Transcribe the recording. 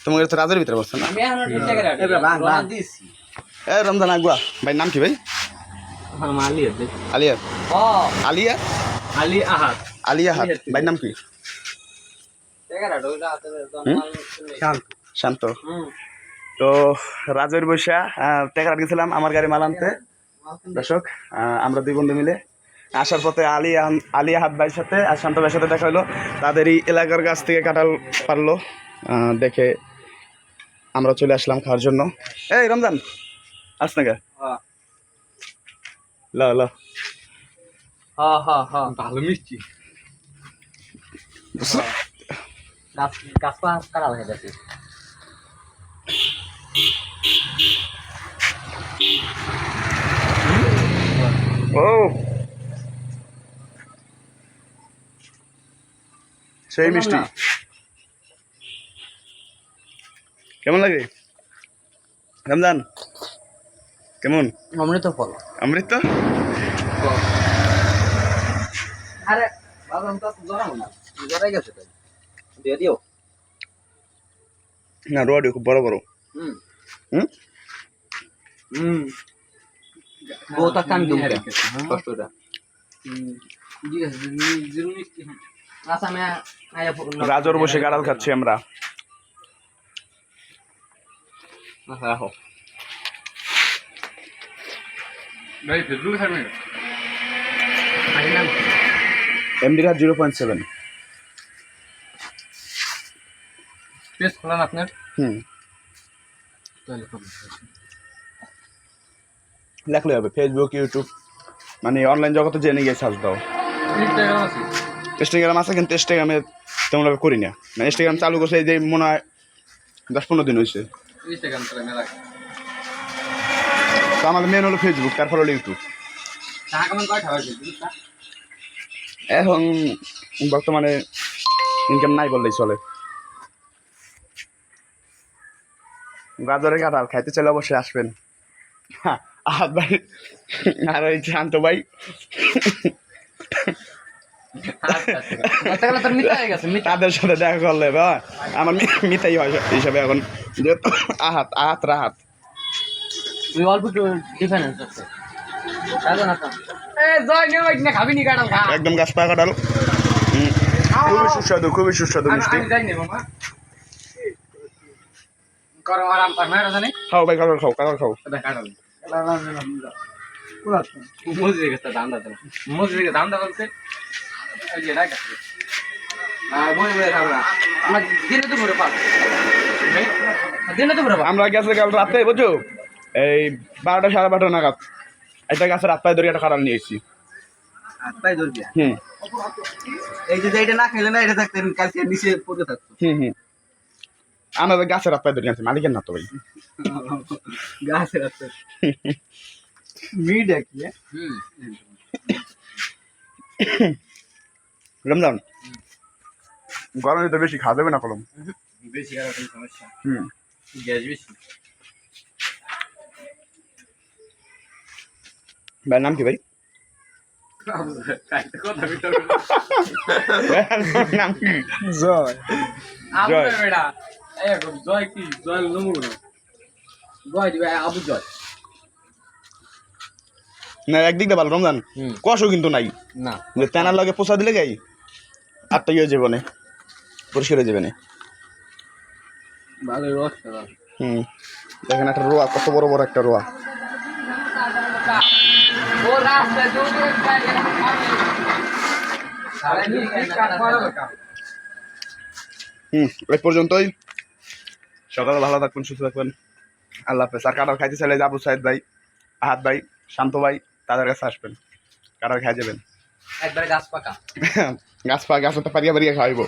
তোমার তো রাজের ভিতরে বসছো না? এ রমজান আগুয়া। ভাই নাম কি ভাই? আলিয়া আলিয়া। আলী আলিয়া? হাত ভাই নাম কি? শান্ত। শান্ত। তো রাজের বৈশা টেকার গেছিলাম আমার গাড়ি মাল আনতে। দর্শক আহ, আমরা দুই বন্ধু মিলে আসার পথে আলী আলী হাত ভাইয়ের সাথে আর শান্ত ভাইয়ের সাথে দেখা হলো। তাদেরই এলাকার গাছ থেকে কাঁঠাল পারল দেখে আমরা চলে আসলাম খাওয়ার জন্য। এই রমজান আস না গে? হ্যাঁ। ল ল। হ্যাঁ হ্যাঁ হ্যাঁ ভালো মিষ্টি। গাছ গাছপা কাটা হয়ে গেছে ও সেই মিষ্টি। কেমন লাগে? রমজান কেমন? অমৃত ফল। অমৃত? আরে না। দিও। খুব বড় বড়। হুম। হুম? হুম। বউ তো কান দুম কষ্টটা ঠিক আছে জিরো মিষ্টি আচ্ছা আমি রাজর বসে গাড়াল খাচ্ছি আমরা। রাখো ভাই ফেসবুকে এমডি ঘাট জিরো পয়েন্ট সেভেন পেজ খোলান আপনার? হুম। লেখলে হবে ফেসবুক ইউটিউব মানে অনলাইন জগতে জেনে গিয়ে সার্চ দাও। ইনস্টাগ্রাম আছে কিন্তু ইনস্টাগ্রামে তেমনভাবে করি না। মানে ইনস্টাগ্রাম চালু করছে এই যে মনে হয় দশ পনেরো দিন হয়েছে। তো আমাদের মেন হলো ফেসবুক তারপর হলো ইউটিউব এখন বর্তমানে ইনকাম নাই বললেই চলে। গাজরের কাঁঠাল খাইতে চাইলে অবশ্যই আসবেন। আহাত ভাই আর ওই শান্ত ভাই। তাদের সাথে দেখা করলে বা আমার মিতাই হয় হিসাবে এখন। যেহেতু আহাত আহাত রাহাত। কাটাল একদম গাছ কাঁঠাল। হুম, খুবই সুস্বাদু খুবই সুস্বাদু মিষ্টি। খাও ভাই কাঁঠাল খাও কাঁঠাল খাও। কাটাল মজুরি গেছে দাম দাও মজুরি দাম দাও আমার আমরা গেছে কাল রাতে বুঝছ? এই বারোটা সাড়ে বারোটা নাগাদ। একটা গাছের রাত পায়ে ধরে একটা কাঁঠাল নিয়ে এসেছি। হাত পায়ে হুম। এই যে এটা না খেলে না এটা থাকতেন কালকে নিচে পড়ে থাকতো হুম হুম। গাছের ধরে আনছি মালিকের না তো ভাই গাছের মিড কি হুম। রমজান? গরমে তো বেশি খাওয়া যাবে না কলম? বেশি সমস্যা। হুম। গ্যাস বেশি। ভাই নাম কি ভাই? নাম কি? জয়। জয়। কি? নমুর। না একদিক দিয়ে ভালো রমজান। কষও কিন্তু নাই। না। তেনার লগে পোষা দিলে গাই আটটা ইয়ে যাবে না পরিষ্কার হয়ে যাবে না। হুম দেখেন একটা রোয়া কত বড় বড় একটা রোয়া। হুম এই পর্যন্তই। সকালে ভালো থাকবেন সুস্থ থাকবেন। আল্লাহ হাফেজ। আর কাটার খাইতে চাইলে আবু সাহেদ ভাই আহাত ভাই শান্ত ভাই তাদের কাছে আসবেন। কাটার খাই যাবেন। একবার গাছ পাকা গাছ পা গাছ তো পারিয়া পারিয়া খাওয়াইব